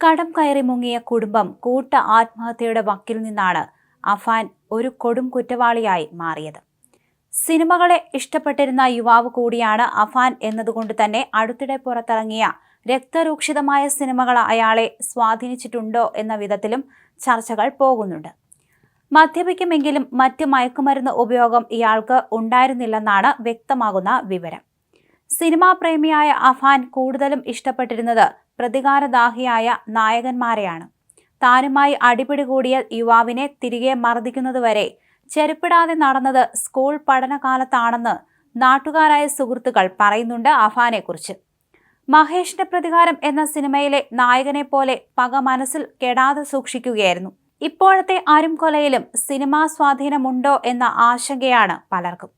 കടം കയറി മുങ്ങിയ കുടുംബം കൂട്ട ആത്മഹത്യയുടെ വക്കിൽ നിന്നാണ് അഫാൻ ഒരു കൊടും കുറ്റവാളിയായി മാറിയത്. സിനിമകളെ ഇഷ്ടപ്പെട്ടിരുന്ന യുവാവ് കൂടിയാണ് അഫാൻ എന്നതുകൊണ്ട് തന്നെ അടുത്തിടെ പുറത്തിറങ്ങിയ രക്തരൂക്ഷിതമായ സിനിമകൾ അയാളെ സ്വാധീനിച്ചിട്ടുണ്ടോ എന്ന വിധത്തിലും ചർച്ചകൾ പോകുന്നുണ്ട്. മദ്യപിക്കുമെങ്കിലും മറ്റ് മയക്കുമരുന്ന് ഉപയോഗം ഇയാൾക്ക് ഉണ്ടായിരുന്നില്ലെന്നാണ് വ്യക്തമാകുന്ന വിവരം. സിനിമാ പ്രേമിയായ അഫാൻ കൂടുതലും ഇഷ്ടപ്പെട്ടിരുന്നത് പ്രതികാരദാഹിയായ നായകന്മാരെയാണ്. താനുമായി അടിപിടി കൂടിയ യുവാവിനെ തിരികെ മർദ്ദിക്കുന്നതുവരെ ചെരുപ്പിടാതെ നടന്നത് സ്കൂൾ പഠനകാലത്താണെന്ന് നാട്ടുകാരായ സുഹൃത്തുക്കൾ പറയുന്നുണ്ട് അഫാനെക്കുറിച്ച്. മഹേഷിന്റെ പ്രതികാരം എന്ന സിനിമയിലെ നായകനെ പോലെ പക മനസ്സിൽ കെടാതെ സൂക്ഷിക്കുകയായിരുന്നു. ഇപ്പോഴത്തെ ആരും കൊലയിലും സിനിമാ സ്വാധീനമുണ്ടോ എന്ന ആശങ്കയാണ് പലർക്കും.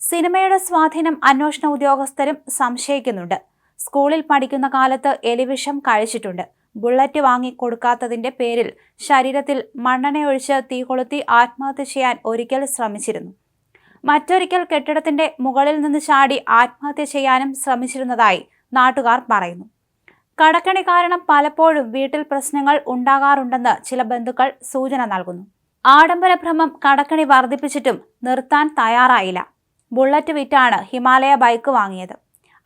സിനിമയുടെ സ്വാധീനം അന്വേഷണ ഉദ്യോഗസ്ഥരും സംശയിക്കുന്നുണ്ട്. സ്കൂളിൽ പഠിക്കുന്ന കാലത്ത് എലിവിഷം കഴിച്ചിട്ടുണ്ട്. ബുള്ളറ്റ് വാങ്ങി കൊടുക്കാത്തതിന്റെ പേരിൽ ശരീരത്തിൽ മണ്ണെണ്ണയൊഴിച്ച് തീ കൊളുത്തി ആത്മഹത്യ ചെയ്യാൻ ഒരിക്കൽ ശ്രമിച്ചിരുന്നു. മറ്റൊരിക്കൽ കെട്ടിടത്തിന്റെ മുകളിൽ നിന്ന് ചാടി ആത്മഹത്യ ചെയ്യാനും ശ്രമിച്ചിരുന്നതായി നാട്ടുകാർ പറയുന്നു. കടക്കണി കാരണം പലപ്പോഴും വീട്ടിൽ പ്രശ്നങ്ങൾ ഉണ്ടാകാറുണ്ടെന്ന് ചില ബന്ധുക്കൾ സൂചന നൽകുന്നു. ആഡംബര ഭ്രമം കടക്കണി വർദ്ധിപ്പിച്ചിട്ടും നിർത്താൻ തയ്യാറായില്ല. ബുള്ളറ്റ് വിറ്റാണ് ഹിമാലയ ബൈക്ക് വാങ്ങിയത്.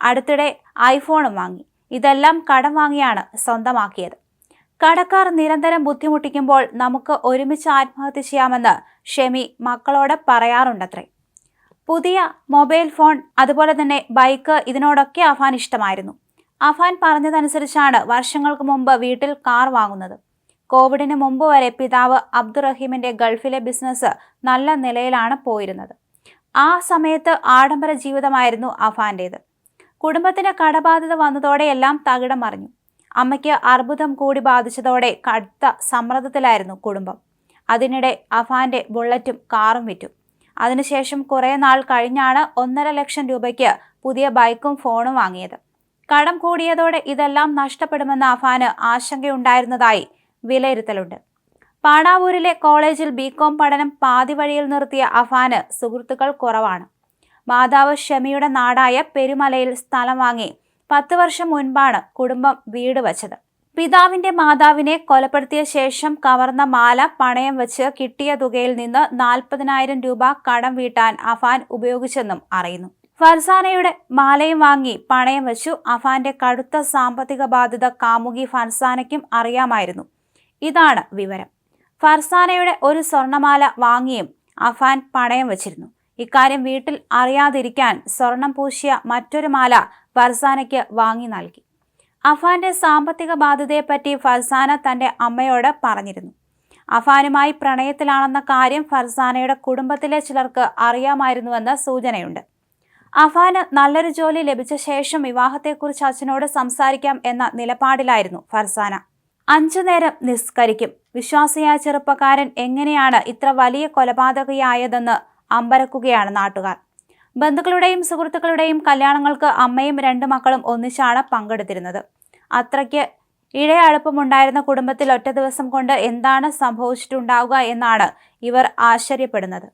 അടുത്തിടെ ഐഫോണും വാങ്ങി. ഇതെല്ലാം കടം വാങ്ങിയാണ് സ്വന്തമാക്കിയത്. കടക്കാർ നിരന്തരം ബുദ്ധിമുട്ടിക്കുമ്പോൾ നമുക്ക് ഒരുമിച്ച് ആത്മഹത്യ ചെയ്യാമെന്ന് ഷെമി മക്കളോട് പറയാറുണ്ടത്രേ. പുതിയ മൊബൈൽ ഫോൺ അതുപോലെ തന്നെ ബൈക്ക് ഇതിനോടൊക്കെ അഫാൻ ഇഷ്ടമായിരുന്നു. അഫാൻ പറഞ്ഞതനുസരിച്ചാണ് വർഷങ്ങൾക്ക് മുമ്പ് വീട്ടിൽ കാർ വാങ്ങുന്നത്. കോവിഡിന് മുമ്പ് വരെ പിതാവ് അബ്ദുറഹീമിന്റെ ഗൾഫിലെ ബിസിനസ് നല്ല നിലയിലാണ് പോയിരുന്നത്. ആ സമയത്ത് ആഡംബര ജീവിതമായിരുന്നു അഫാന്റേത്. കുടുംബത്തിന് കടബാധ്യത വന്നതോടെ എല്ലാം തകിടം മറിഞ്ഞു. അമ്മയ്ക്ക് അർബുദം കൂടി ബാധിച്ചതോടെ കടുത്ത സമ്മർദ്ദത്തിലായിരുന്നു കുടുംബം. അതിനിടെ അഫാന്റെ ബുള്ളറ്റും കാറും വിറ്റു. അതിനുശേഷം കുറേ നാൾ കഴിഞ്ഞാണ് ഒന്നര ലക്ഷം രൂപയ്ക്ക് പുതിയ ബൈക്കും ഫോണും വാങ്ങിയത്. കടം കൂടിയതോടെ ഇതെല്ലാം നഷ്ടപ്പെടുമെന്ന അഫാന് ആശങ്കയുണ്ടായിരുന്നതായി വിലയിരുത്തലുണ്ട്. പാണാവൂരിലെ കോളേജിൽ ബികോം പഠനം പാതിവഴിയിൽ നിർത്തിയ അഫാന് സുഹൃത്തുക്കൾ കുറവാണ്. മാതാവ് ഷമിയുടെ നാടായ പെരുമലയിൽ സ്ഥലം വാങ്ങി പത്ത് വർഷം മുൻപാണ് കുടുംബം വീട് വച്ചത്. പിതാവിന്റെ മാതാവിനെ കൊലപ്പെടുത്തിയ ശേഷം കവർന്ന മാല പണയം വെച്ച് കിട്ടിയ തുകയിൽ നിന്ന് നാൽപ്പതിനായിരം രൂപ കടം വീട്ടാൻ അഫാൻ ഉപയോഗിച്ചെന്നും അറിയുന്നു. ഫർസാനയുടെ മാലയും വാങ്ങി പണയം വെച്ചു. അഫാന്റെ കടുത്ത സാമ്പത്തിക ബാധ്യത കാമുകി ഫർസാനയ്ക്കും അറിയാമായിരുന്നു. ഇതാണ് വിവരം. ഫർസാനയുടെ ഒരു സ്വർണമാല വാങ്ങിയും അഫാൻ പണയം വച്ചിരുന്നു. ഇക്കാര്യം വീട്ടിൽ അറിയാതിരിക്കാൻ സ്വർണം പൂശിയ മറ്റൊരു മാല ഫർസാനയ്ക്ക് വാങ്ങി നൽകി. അഫാന്റെ സാമ്പത്തിക ബാധ്യതയെപ്പറ്റി ഫർസാന തന്റെ അമ്മയോട് പറഞ്ഞിരുന്നു. അഫാനുമായി പ്രണയത്തിലാണെന്ന കാര്യം ഫർസാനയുടെ കുടുംബത്തിലെ ചിലർക്ക് അറിയാമായിരുന്നുവെന്ന് സൂചനയുണ്ട്. അഫാന് നല്ലൊരു ജോലി ലഭിച്ച ശേഷം വിവാഹത്തെക്കുറിച്ച് അച്ഛനോട് സംസാരിക്കാം എന്ന നിലപാടിലായിരുന്നു ഫർസാന. അഞ്ചു നേരം നിസ്കരിക്കും. വിശ്വാസിയായ ചെറുപ്പക്കാരൻ എങ്ങനെയാണ് ഇത്ര വലിയ കൊലപാതകയായതെന്ന് അമ്പരക്കുകയാണ് നാട്ടുകാർ. ബന്ധുക്കളുടെയും സുഹൃത്തുക്കളുടെയും കല്യാണങ്ങൾക്ക് അമ്മയും രണ്ട് മക്കളും ഒന്നിച്ചാണ് പങ്കെടുത്തിരുന്നത്. അത്രയ്ക്ക് ഇഴയടുപ്പമുണ്ടായിരുന്ന കുടുംബത്തിൽ ഒറ്റ ദിവസം കൊണ്ട് എന്താണ് സംഭവിച്ചിട്ടുണ്ടാവുക എന്നാണ് ഇവർ ആശ്ചര്യപ്പെടുന്നത്.